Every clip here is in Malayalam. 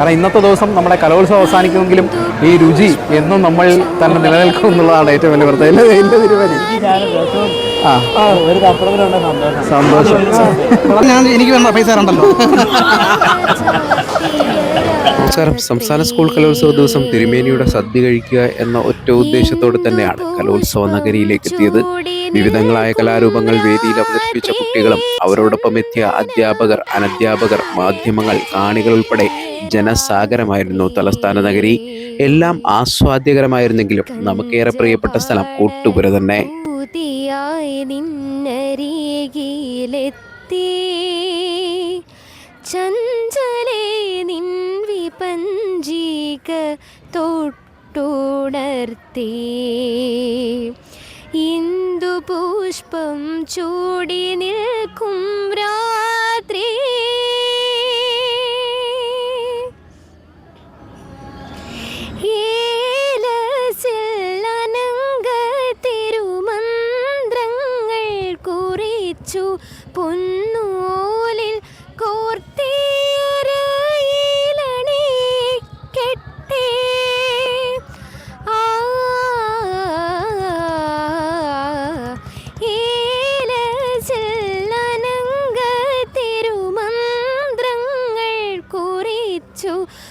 കാരണം ഇന്നത്തെ ദിവസം നമ്മുടെ കലോത്സവം അവസാനിക്കുമെങ്കിലും ഈ രുചി എന്നും നമ്മൾ തന്നെ നിലനിൽക്കും എന്നുള്ളതാണ് ഏറ്റവും വലിയ പ്രത്യേകത. ആ. സന്തോഷം. സന്തോഷം. ഞാൻ എനിക്ക് വേണ്ട പൈസ തരണ്ടല്ലോ. നമസ്കാരം സംസ്ഥാന സ്കൂൾ കലോത്സവ ദിവസം തിരുമേനിയുടെ സദ്യ കഴിക്കുക എന്ന ഒറ്റ ഉദ്ദേശത്തോടെ തന്നെയാണ് കലോത്സവ നഗരിയിലേക്ക് എത്തിയത്. വിവിധങ്ങളായ കലാരൂപങ്ങൾ വേദിയിൽ അവതരിപ്പിച്ച കുട്ടികളും അവരോടൊപ്പം എത്തിയ അധ്യാപകർ അനധ്യാപകർ മാധ്യമങ്ങൾ കാണികൾ ഉൾപ്പെടെ ജനസാഗരമായിരുന്നു തലസ്ഥാന നഗരി. എല്ലാം ആസ്വാദ്യകരമായിരുന്നെങ്കിലും നമുക്കേറെ പ്രിയപ്പെട്ട സ്ഥലം കൂട്ടുപുര തന്നെ. ചഞ്ചലേ വിപഞ്ചിക തൊട്ടുണർത്തി. ഇന്ദു പുഷ്പം ചൂടി നിൽക്കും രാത്രി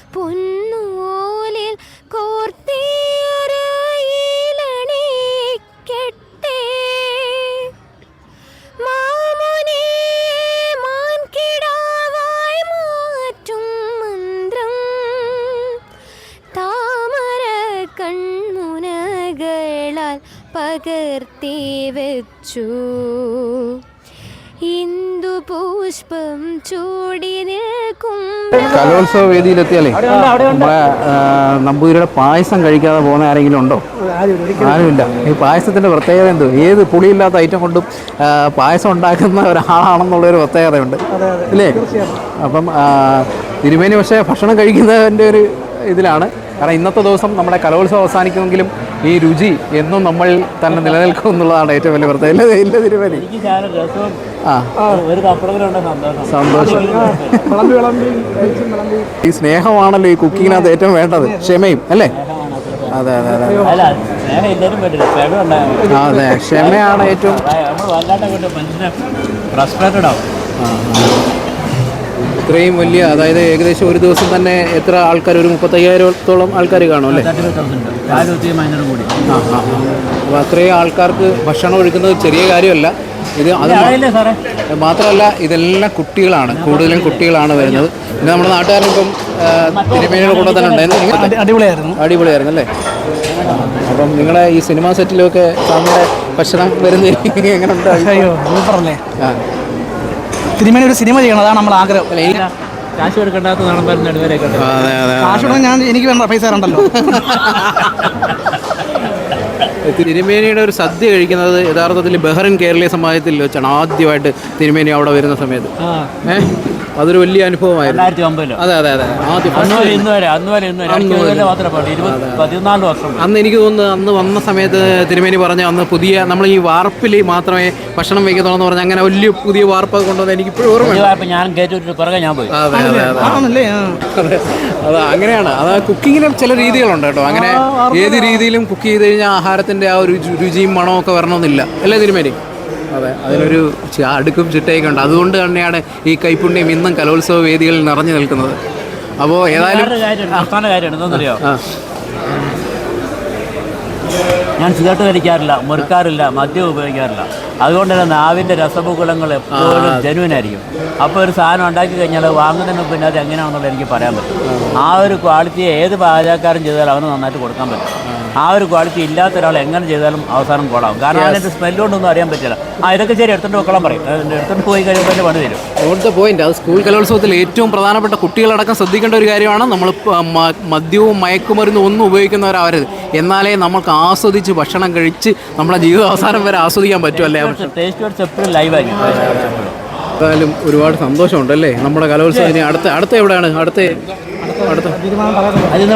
കുറിച്ചു പൊന്നൂലിൽ കോർത്തിയറയിലണി കെട്ടേ. മാമുനെ മാൻകിടാവായി മാറ്റും മന്ത്രം. താമര കൺമുനകളാൽ പകർത്തി വെച്ചു. ഇന്ദു പുഷ്പം ചൂടി നിൽക്കും കലോത്സവ വേദിയിലെത്തിയാലേ നമ്മളെ നമ്പൂതിരിയുടെ പായസം കഴിക്കാതെ പോകുന്ന ആരെങ്കിലും ഉണ്ടോ? ആരുമില്ല. ഈ പായസത്തിന്റെ പ്രത്യേകത എന്തോ? ഏത് പുളിയില്ലാത്ത ഐറ്റം കൊണ്ടും പായസം ഉണ്ടാക്കുന്ന ഒരാളാണെന്നുള്ളൊരു പ്രത്യേകതയുണ്ട്. അല്ലേ? അപ്പം തിരുമേനി പക്ഷേ ഭക്ഷണം കഴിക്കുന്നതിന്റെ ഒരു ഇതിലാണ്. കാരണം ഇന്നത്തെ ദിവസം നമ്മുടെ കലോത്സവം അവസാനിക്കുമെങ്കിലും ഈ രുചി എന്നും നമ്മൾ തന്നെ നിലനിൽക്കും എന്നുള്ളതാണ് ഏറ്റവും വലിയ പ്രത്യേകത. ഇല്ല, കപ്പടത്തിലുണ്ട് സന്തോഷം. ഈ സ്നേഹമാണല്ലോ ഈ കുക്കിങ്ങിനകത്ത് ഏറ്റവും വേണ്ടത്. ക്ഷമയും അല്ലേ? അതെ അതെ അതെ അതെ. ക്ഷമയാണ് ഏറ്റവും ഫ്രസ്ട്രേറ്റഡ് ആവും. ഇത്രയും വലിയ അതായത് ഏകദേശം ഒരു ദിവസം തന്നെ എത്ര ആൾക്കാർ ഒരു മുപ്പത്തയ്യായിരത്തോളം ആൾക്കാർ കാണും അല്ലേ? അപ്പോൾ അത്രയും ആൾക്കാർക്ക് ഭക്ഷണം ഒഴുക്കുന്നത് ചെറിയ കാര്യമല്ല. ഇത് അത് മാത്രമല്ല ഇതെല്ലാം കുട്ടികളാണ്. കൂടുതലും കുട്ടികളാണ് വരുന്നത്. പിന്നെ നമ്മുടെ നാട്ടുകാരനിപ്പം തിരുമേനിയുടെ കൂടെ തന്നെ ഉണ്ടായിരുന്നു. അടിപൊളിയായിരുന്നു. അടിപൊളിയായിരുന്നു അല്ലേ? അപ്പം നിങ്ങളെ ഈ സിനിമാ സെറ്റിലൊക്കെ നമ്മുടെ ഭക്ഷണം വരുന്ന എങ്ങനെ അയ്യോ ആ. തിരുമേനി ഒരു സിനിമ ചെയ്യണം അതാണ് നമ്മൾ ആഗ്രഹം. കാശ് കൊടുക്കേണ്ടാത്ത നടന്മാരും അതെ കാശുടൻ ഞാൻ എനിക്ക് വേണ്ട പൈസ തരണ്ടല്ലോ. തിരുമേനിയുടെ ഒരു സദ്യ കഴിക്കുന്നത് യഥാർത്ഥത്തിൽ ബഹ്റിൻ കേരളീയ സമാജത്തിൽ വെച്ചാണ് ആദ്യമായിട്ട് തിരുമേനി അവിടെ വരുന്ന സമയത്ത്. ഏഹ് അതൊരു വലിയ അനുഭവമായിരുന്നു. അതെ അതെ അതെ. ആദ്യം അന്ന് എനിക്ക് തോന്നുന്നു അന്ന് വന്ന സമയത്ത് തിരുമേനി പറഞ്ഞ അന്ന് പുതിയ നമ്മൾ ഈ വാർപ്പിൽ മാത്രമേ ഭക്ഷണം വയ്ക്കത്തുള്ളൂ എന്ന് പറഞ്ഞ് അങ്ങനെ വലിയ പുതിയ വാർപ്പൊക്കെ കൊണ്ടുവന്ന് എനിക്ക് ഇപ്പോഴും ഓർമ്മ ഞാൻ ഞാൻ പോയി. അതെ അതെ അതെ. ആണല്ലേ? അതെ. അങ്ങനെയാണ്. അത് കുക്കിങ്ങിനും ചില രീതികളുണ്ട് കേട്ടോ. അങ്ങനെ ഏത് രീതിയിലും കുക്ക് ചെയ്ത് കഴിഞ്ഞാൽ ആഹാരത്തിന്റെ ആ ഒരു രുചി- രുചിയും മണവും ഒക്കെ വരണമെന്നില്ല. അല്ലേ തിരുമേനി? അതെ അതിനൊരു അടുക്കും ചിട്ടയൊക്കെ ഉണ്ട്. അതുകൊണ്ട് തന്നെയാണ് ഈ കൈപ്പുണ്യം ഇന്നും കലോത്സവ വേദികളിൽ നിറഞ്ഞു നിൽക്കുന്നത്. അപ്പോൾ ഏതായാലും കാര്യമാണ് എന്താണെന്നറിയോ ഞാൻ സിഗരറ്റ് വലിക്കാറില്ല മുറുക്കാറില്ല മദ്യം ഉപയോഗിക്കാറില്ല. അതുകൊണ്ട് തന്നെ നാവിന്റെ രസമുകുളങ്ങൾ എപ്പോഴും ജനുവിനായിരിക്കും. അപ്പോൾ ഒരു സാധനം ഉണ്ടാക്കി കഴിഞ്ഞാൽ വാങ്ങുന്നതിന് പിന്നെ അത് എങ്ങനെയാണെന്നുള്ളത് എനിക്ക് പറയാൻ പറ്റും. ആ. ഒരു ക്വാളിറ്റിയെ ഏത് പാചകക്കാരൻ ചെയ്താലും അവന് നന്നായിട്ട് കൊടുക്കാൻ പറ്റും. ആ ഒരു ക്വാളിറ്റി ഇല്ലാത്ത ഒരാൾ എങ്ങനെ ചെയ്താലും അവസാനം കോളാവും കാരണം അതിന്റെ സ്മെല്ലുകൊണ്ടൊന്നും അറിയാൻ പറ്റില്ല. ആ ഇതൊക്കെ ശരി എടുത്തോണ്ട് വെക്കളം പറയും. എടുത്തോണ്ട് പോയി കഴിയുമ്പോൾ എന്റെ പണി തരും. ഇവിടുത്തെ പോയിന്റ് അത് സ്കൂൾ കലോത്സവത്തിൽ ഏറ്റവും പ്രധാനപ്പെട്ട കുട്ടികളടക്കം ശ്രദ്ധിക്കേണ്ട ഒരു കാര്യമാണ്. നമ്മൾ മദ്യവും മയക്കുമരുന്നും ഒന്നും ഉപയോഗിക്കുന്നവരാവരുത്. എന്നാലേ നമുക്ക് ആസ്വദിച്ച് ഭക്ഷണം കഴിച്ച് നമ്മുടെ ജീവിത അവസാനം വരെ ആസ്വദിക്കാൻ പറ്റുമല്ലേ ടേസ്റ്റ് വേർഡ്സ് എപ്പോഴും ലൈവായിരിക്കും എന്തായാലും ഒരുപാട് സന്തോഷമുണ്ട് അല്ലേ നമ്മുടെ കലോത്സവം ഇനി അടുത്ത അടുത്ത എവിടെയാണ്? അടുത്ത അടുത്ത. അതിന്ന്